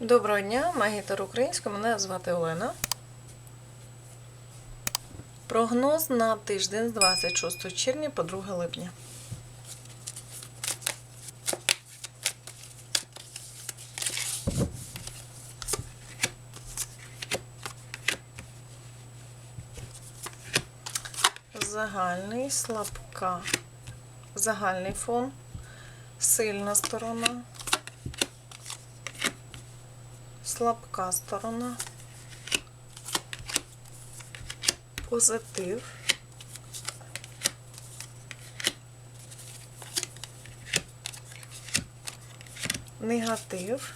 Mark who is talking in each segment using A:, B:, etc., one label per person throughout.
A: Доброго дня, магітер українська, мене звати Олена. Прогноз на тиждень з 26 червня по 2 липня. Загальний, слабка. Загальний фон, сильна сторона. Слабка сторона, позитив, негатив,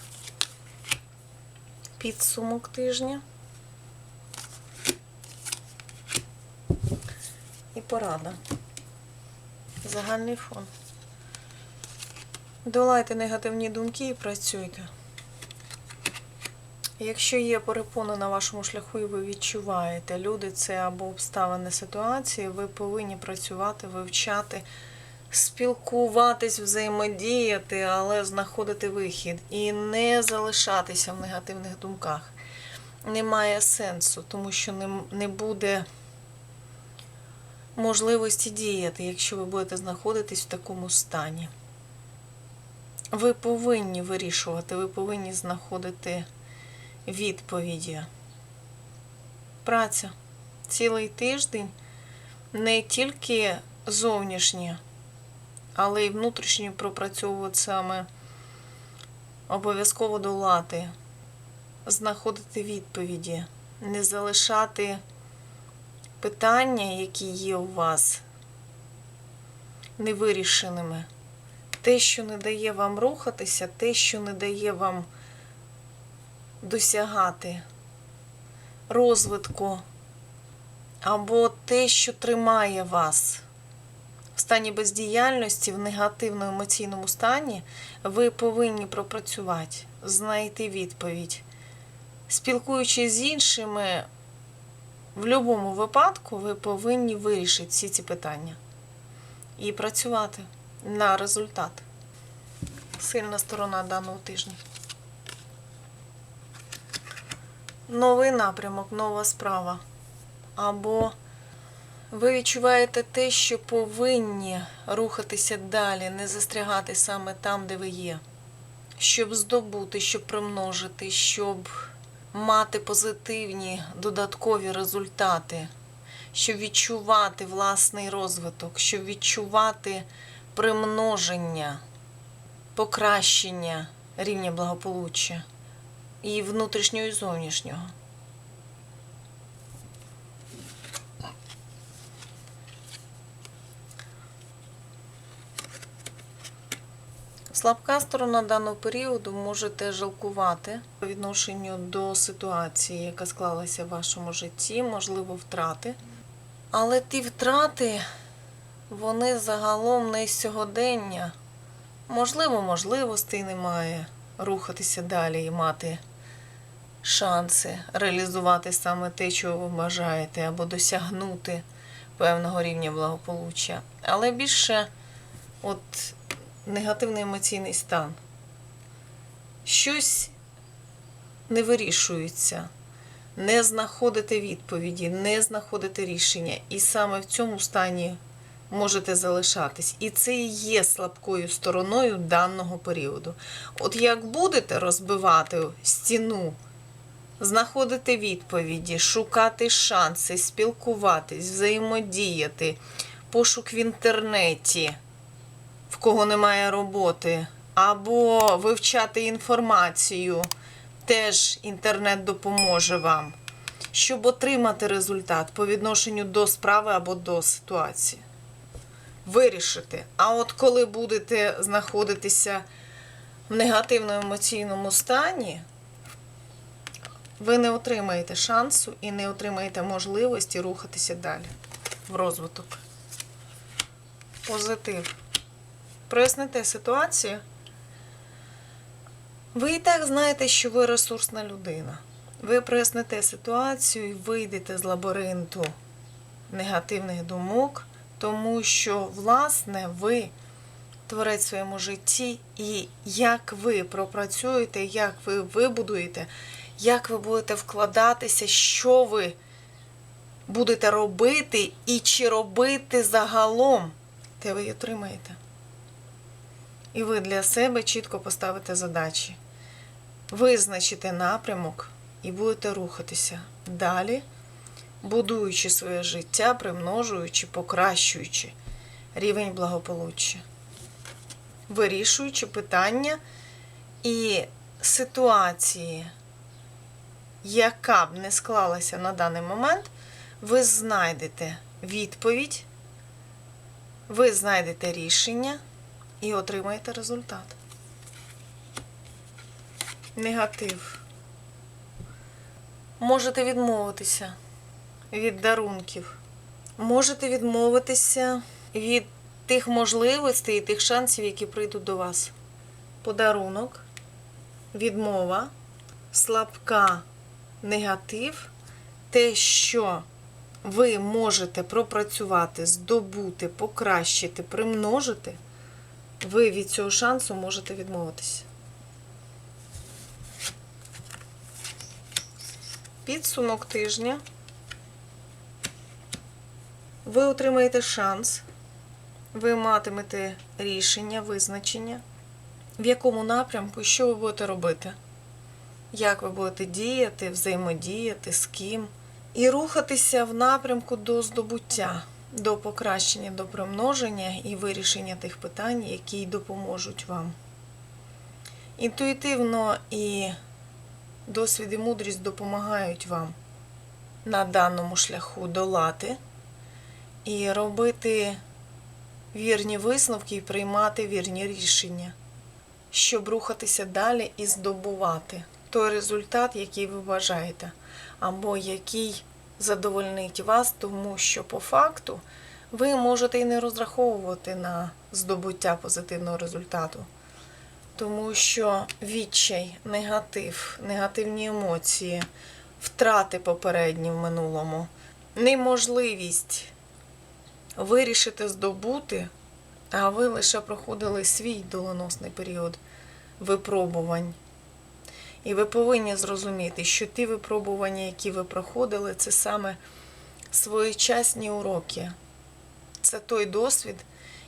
A: підсумок тижня і порада. Загальний фон. Долайте негативні думки і працюйте. Якщо є перепони на вашому шляху, і ви відчуваєте, люди це або обставини ситуації, ви повинні працювати, вивчати, спілкуватись, взаємодіяти, але знаходити вихід і не залишатися в негативних думках. Немає сенсу, тому що не, буде можливості діяти, якщо ви будете знаходитись в такому стані. Ви повинні вирішувати, ви повинні знаходити відповіді. Праця. Цілий тиждень не тільки зовнішнє, але й внутрішньо пропрацьовувати саме обов'язково долати, знаходити відповіді, не залишати питання, які є у вас, невирішеними. Те, що не дає вам рухатися, те, що не дає вам досягати розвитку, або те, що тримає вас в стані бездіяльності, в негативному емоційному стані, ви повинні пропрацювати, знайти відповідь. Спілкуючись з іншими, в будь-якому випадку ви повинні вирішити всі ці питання і працювати на результат. Сильна сторона даного тижня. Новий напрямок, нова справа. Або ви відчуваєте те, що повинні рухатися далі, не застрягати саме там, де ви є, щоб здобути, щоб примножити, щоб мати позитивні додаткові результати, щоб відчувати власний розвиток, щоб відчувати примноження, покращення рівня благополуччя і внутрішнього, і зовнішнього. Слабка сторона даного періоду можете жалкувати по відношенню до ситуації, яка склалася в вашому житті, можливо, втрати. Але ті втрати, вони загалом не з сьогодення. Можливо, можливостей немає рухатися далі і мати шанси реалізувати саме те, чого ви бажаєте, або досягнути певного рівня благополуччя. Але більше от негативний емоційний стан. Щось не вирішується, не знаходите відповіді, не знаходите рішення. І саме в цьому стані можете залишатись. І це і є слабкою стороною даного періоду. От як будете розбивати стіну, знаходити відповіді, шукати шанси, спілкуватись, взаємодіяти, пошук в інтернеті, в кого немає роботи, або вивчати інформацію, теж інтернет допоможе вам, щоб отримати результат по відношенню до справи або до ситуації. Вирішити. А от коли будете знаходитися в негативному емоційному стані, ви не отримаєте шансу і не отримаєте можливості рухатися далі в розвиток. Позитив. Проясните ситуацію. Ви і так знаєте, що ви ресурсна людина. Ви проясните ситуацію і вийдете з лабіринту негативних думок, тому що, власне, ви творець в своєму житті, і як ви пропрацюєте, як ви вибудуєте, як ви будете вкладатися, що ви будете робити і чи робити загалом, те ви й отримаєте. І ви для себе чітко поставите задачі, визначите напрямок і будете рухатися далі, будуючи своє життя, примножуючи, покращуючи рівень благополуччя, вирішуючи питання і ситуації, яка б не склалася на даний момент, ви знайдете відповідь, ви знайдете рішення і отримаєте результат. Негатив. Можете відмовитися від дарунків. Можете відмовитися від тих можливостей і тих шансів, які прийдуть до вас. Подарунок, відмова, слабка, негатив, те, що ви можете пропрацювати, здобути, покращити, примножити, ви від цього шансу можете відмовитися. Підсумок тижня. Ви отримаєте шанс, ви матимете рішення, визначення, в якому напрямку, що ви будете робити, як ви будете діяти, взаємодіяти, з ким, і рухатися в напрямку до здобуття, до покращення, до примноження і вирішення тих питань, які допоможуть вам. Інтуїтивно і досвід і мудрість допомагають вам на даному шляху долати і робити вірні висновки і приймати вірні рішення, щоб рухатися далі і здобувати той результат, який ви бажаєте, або який задовольнить вас, тому що по факту ви можете і не розраховувати на здобуття позитивного результату. Тому що відчай, негатив, негативні емоції, втрати попередні в минулому, неможливість вирішити здобути, а ви лише проходили свій доленосний період випробувань. І ви повинні зрозуміти, що ті випробування, які ви проходили, це саме своєчасні уроки. Це той досвід,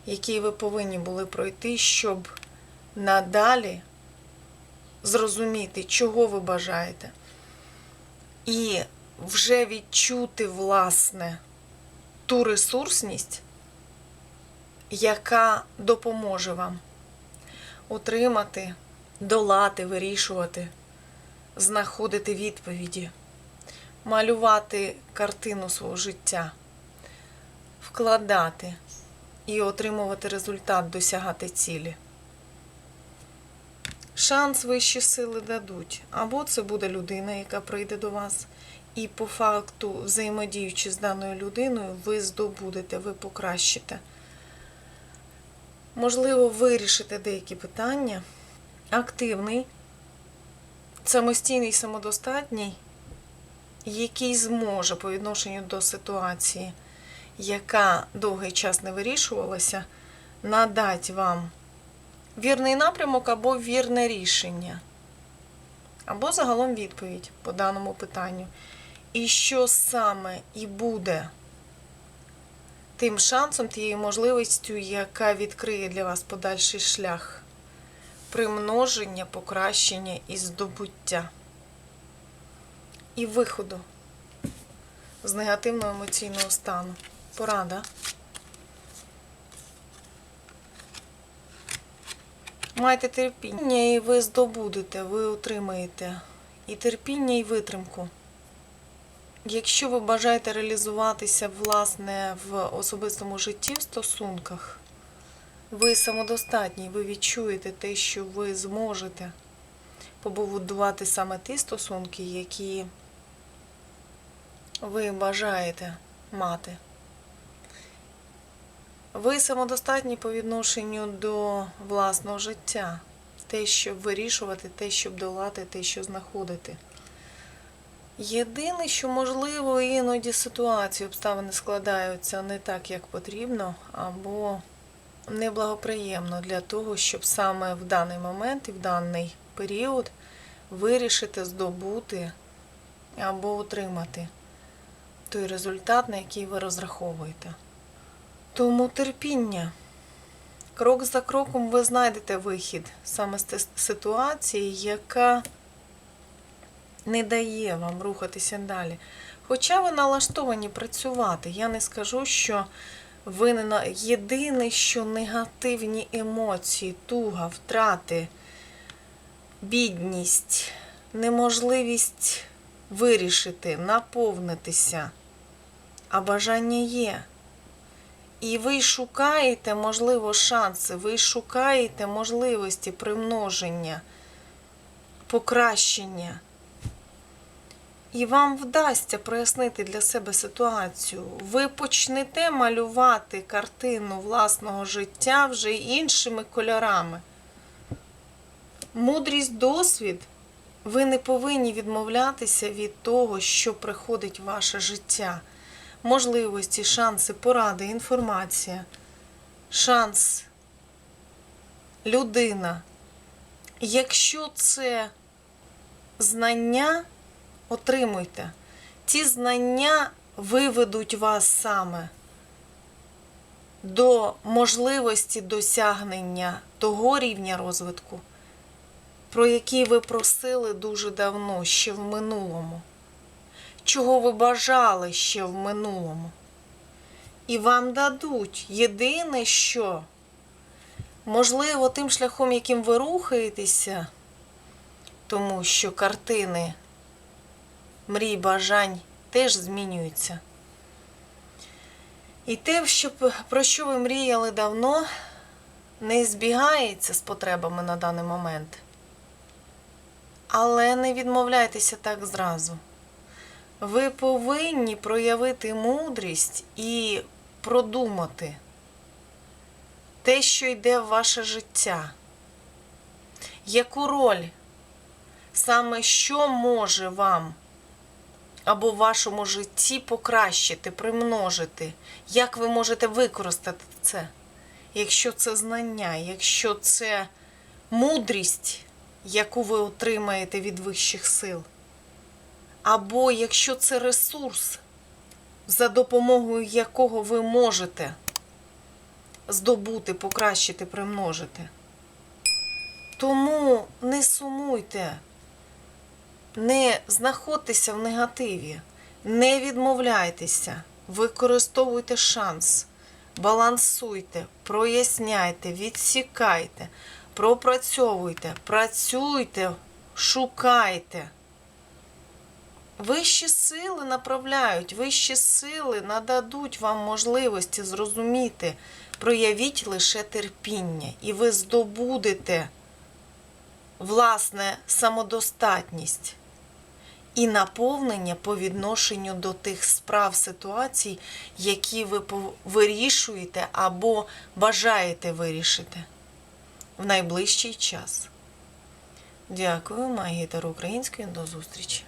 A: який ви повинні були пройти, щоб надалі зрозуміти, чого ви бажаєте. І вже відчути, власне, ту ресурсність, яка допоможе вам отримати, долати, вирішувати, знаходити відповіді, малювати картину свого життя, вкладати і отримувати результат, досягати цілі. Шанс вищі сили дадуть. Або це буде людина, яка прийде до вас, і по факту, взаємодіючи з даною людиною, ви здобудете, ви покращите. Можливо, вирішите деякі питання. Активний, самостійний, самодостатній, який зможе по відношенню до ситуації, яка довгий час не вирішувалася, надати вам вірний напрямок або вірне рішення, або загалом відповідь по даному питанню. І що саме і буде тим шансом, тією можливістю, яка відкриє для вас подальший шлях примноження, покращення і здобуття, і виходу з негативного емоційного стану. Порада. Майте терпіння, і ви здобудете, ви отримаєте і терпіння, і витримку. Якщо ви бажаєте реалізуватися, власне, в особистому житті, в стосунках, ви самодостатні, ви відчуєте те, що ви зможете побудувати саме ті стосунки, які ви бажаєте мати. Ви самодостатні по відношенню до власного життя, те, щоб вирішувати, те, щоб долати, те, що знаходити. Єдине, що можливо, іноді ситуації, обставини складаються не так, як потрібно, або неблагоприємно для того, щоб саме в даний момент і в даний період вирішити здобути або отримати той результат, на який ви розраховуєте. Тому терпіння. Крок за кроком ви знайдете вихід саме з ситуації, яка не дає вам рухатися далі. Хоча ви налаштовані працювати, я не скажу, що ви не на єдине, що негативні емоції, туга, втрати, бідність, неможливість вирішити, наповнитися, а бажання є. І ви шукаєте, можливо, шанси, ви шукаєте можливості примноження, покращення. І вам вдасться прояснити для себе ситуацію. Ви почнете малювати картину власного життя вже іншими кольорами. Мудрість, досвід. Ви не повинні відмовлятися від того, що приходить в ваше життя. Можливості, шанси, поради, інформація, шанс, людина. Якщо це знання, отримуйте. Ці знання виведуть вас саме до можливості досягнення того рівня розвитку, про який ви просили дуже давно, ще в минулому, чого ви бажали ще в минулому. І вам дадуть єдине, що, можливо, тим шляхом, яким ви рухаєтеся, тому що картини мрій, бажань теж змінюються. І те, про що ви мріяли давно, не збігається з потребами на даний момент. Але не відмовляйтеся так зразу. Ви повинні проявити мудрість і продумати те, що йде в ваше життя. Яку роль, саме що може вам або в вашому житті покращити, примножити, як ви можете використати це, якщо це знання, якщо це мудрість, яку ви отримаєте від вищих сил, або якщо це ресурс, за допомогою якого ви можете здобути, покращити, примножити. Тому не сумуйте. Не знаходьтеся в негативі, не відмовляйтеся, використовуйте шанс, балансуйте, проясняйте, відсікайте, пропрацьовуйте, працюйте, шукайте. Вищі сили направляють, вищі сили нададуть вам можливості зрозуміти, проявіть лише терпіння, і ви здобудете власне самодостатність і наповнення по відношенню до тих справ ситуацій, які ви вирішуєте або бажаєте вирішити в найближчий час. Дякую, магітер української. До зустрічі!